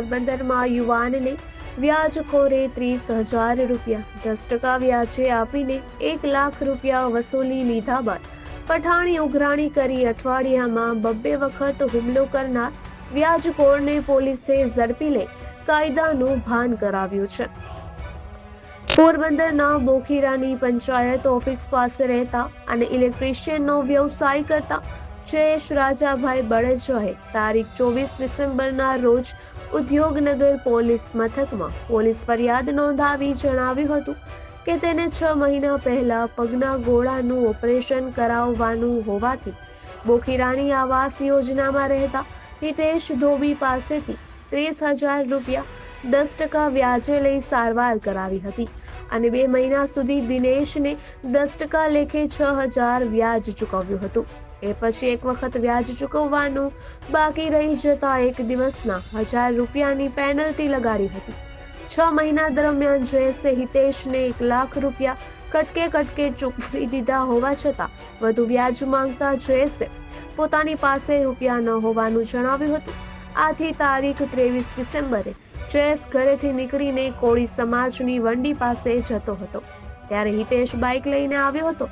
પોરબંદરમાં યુવાનને વ્યાજખોરે ત્રીસ હજાર રૂપિયા દસ ટકા વ્યાજે આપીને એક લાખ રૂપિયા વસૂલી લીધા બાદ પઠાણી ઉઘરાણી કરી અઠવાડિયામાં બબ્બે વખત હુમલો કરનાર વ્યાજખોરને પોલીસે ઝડપી લઈ કાયદાનું ભાન કરાવ્યું છે. પોરબંદરના બોખીરાની પંચાયત ઓફિસ પાસે રહેતા અને ઇલેક્ટ્રિશિયનનો વ્યવસાય કરતા જયેશ રાજાભાઈ બળજોએ તારીખ ચોવીસ ડિસેમ્બરના રોજ ઉદ્યોગનગર પોલીસ મથકમાં પોલીસ ફરિયાદ નોંધાવી જણાવ્યું હતું કે તેને છ મહિના પહેલા પગના ગોળાનું ઓપરેશન કરાવવાનું હોવાથી બોખીરાની આવાસ યોજનામાં રહેતા હિતેશ ધોબી પાસેથી ત્રીસ હજાર રૂપિયા દસ ટકા વ્યાજે લઈ સારવાર કરાવી હતી અને બે મહિના સુધી દિનેશને દસ ટકા લેખે છ હજાર વ્યાજ ચૂકવ્યું હતું. એ પછી એક વખત વ્યાજ ચૂકવવાનું બાકી રહી જતા એક દિવસના હજાર રૂપિયાની પેનલ્ટી લગાડી હતી. છ મહિના દરમિયાન જયેશે હિતેશને એક લાખ રૂપિયા કટકે કટકે ચૂકવી દીધા હોવા છતાં વધુ વ્યાજ માંગતા જયેશે પોતાની પાસે રૂપિયા ન હોવાનું જણાવ્યું હતું. આથી તારીખ ત્રેવીસ ડિસેમ્બરે જયેશ ઘરેથી નીકળીને કોળી સમાજની વંડી પાસે જતો હતો. ત્યારે હિતેશ બાઇક લઈને આવ્યો હતો.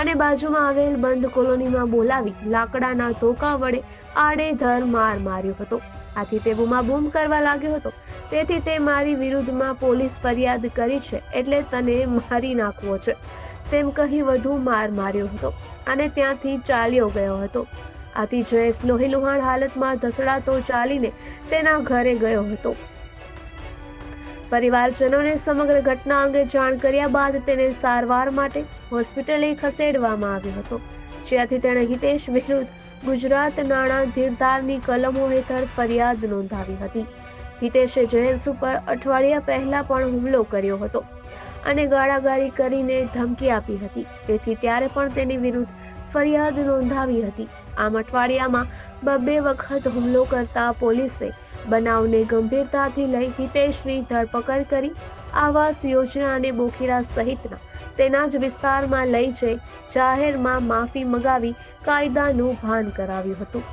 અને બાજુમાં આવેલ બંધ કોલોનીમાં બોલાવી લાકડાના ધોકા વડે આડેધર માર માર્યો હતો. આથી તે બૂમાબૂમ કરવા લાગ્યો હતો. તેથી તે મારી વિરુદ્ધમાં પોલીસ ફરિયાદ કરી છે એટલે તને મારી નાખવો છે. તેમ કહી વધુ માર માર્યો હતો અને ત્યાંથી ચાલ્યો ગયો હતો. આથી જયેશ લોહી લુહાણ હાલતમાં ધસડાતો ચાલીને તેના ઘરે ગયો હતો. પરિવારજનોને સમગ્ર ઘટના અંગે જાણ કર્યા બાદ તેને સારવાર માટે હોસ્પિટલે ખસેડવામાં આવ્યો હતો. જ્યાંથી તેણે હિતેશ વિરુદ્ધ ગુજરાત નાણાં ધીરધારની કલમો હેઠળ ફરિયાદ નોંધાવી હતી. હિતેશે જયેશ ઉપર અઠવાડિયા પહેલા પણ હુમલો કર્યો હતો અને ગાળાગાળી કરીને ધમકી આપી હતી. તેથી ત્યારે પણ તેની વિરુદ્ધ ફરિયાદ નોંધાવી હતી. આમ અઠવાડિયામાં બબ્બે વખત હુમલો કરતા પોલીસે બનાવને ગંભીરતાથી લઈ હિતેશની ધરપકડ કરી આવાસ યોજના અને બોખીરા સહિતના તેના જ વિસ્તારમાં લઈ જઈ જાહેરમાં માફી મગાવી કાયદાનું ભાન કરાવ્યું હતું.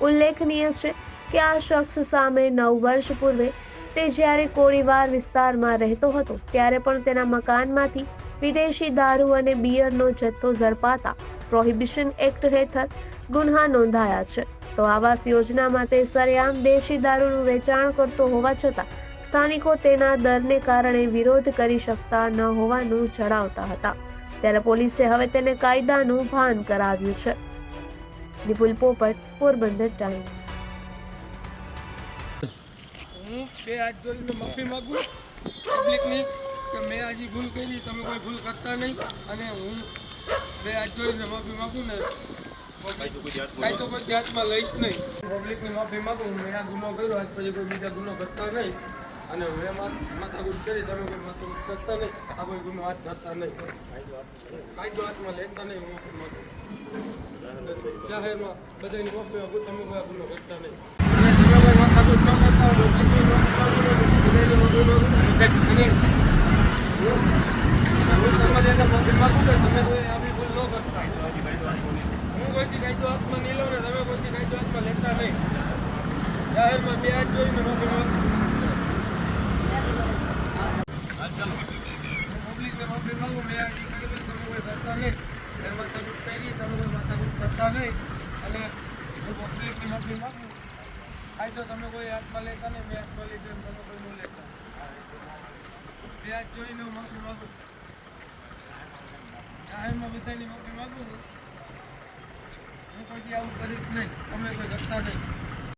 ઉલ્લેખનીય છે કે આ શખ્સ સામે નવ વર્ષ પૂર્વે તે જ્યારે કોળીવાર વિસ્તારમાં રહેતો હતો, ત્યારે પણ તેના મકાનમાંથી વિદેશી દારૂ અને બિયરનો જથ્થો ઝડપાતા પ્રોહિબિશન એક્ટ હેઠળ ગુન્હા નોંધાયા છે. તો આવાસ યોજનામાં તે સરેઆમ દેશી દારૂનું વેચાણ કરતો હોવા છતાં, સ્થાનિકો તેના દરને કારણે વિરોધ કરી શકતા ન હોવાનું જણાવતા હતા. ત્યારે પોલીસે હવે તેને કાયદાનું ભાન કરાવ્યું છે. નિપુલ પોપટ, પોરબંદર ટાઈમ્સ. હું બે હાથ જોડીને માફી માગું પબ્લિકની કે મેં આજે ભૂલ કરી, તમે કોઈ ભૂલ કરતા નહીં. અને હું બે હાથ જોડીને માફી માગું ને તો કોઈ જાતમાં લઈશ નહીં પબ્લિકની માફી માગું મેં આ ગુનો કર્યો આજ પછી કોઈ બીજા ગુનો કરતા નહીં અને માથ- માથાકૂટ કરી તમે કોઈ માથાકૂટ કરતા નહીં આ કોઈ ગુનો હાથ ધરતા નહીં કાયદો હાથમાં લેતા નહીં માફી માગું જાહેરમાં બધાની માફી માગું તમે કોઈ આ ગુનો કરતા નહીં તમે કોઈ માથાકૂટ ન કરતા તો પબ્લિકની માફી માગું ને બધાની માફી માગું અને હું તમારી આગળ માફી માગું કે તમે કોઈ આવી ભૂલ ન કરતા હું કોઈથી કાયદો હાથમાં નહીં લઉં ને લેતા નહીં જાહેરમાં વ્યાજ જોઈને માંગુ પબ્લિકને માફી માંગુ મેં આજે કીધું તમે કરતા નહીં મેં માથાકૂટ કરી તમે માથાકૂટ કરતા નહીં અને હું પબ્લિકની માફી માંગુ કાયદો તમે કોઈ હાથમાં લેતા નહીં મેં હાથમાં લીધો તમે કોઈ ન લેતા વ્યાજ જોઈને હું માફી માંગુ જાહેરમાં બધાની માફી માગું છું હું કોઈથી આવું કરીશ નહીં. તમે કોઈ કરતા નહીં.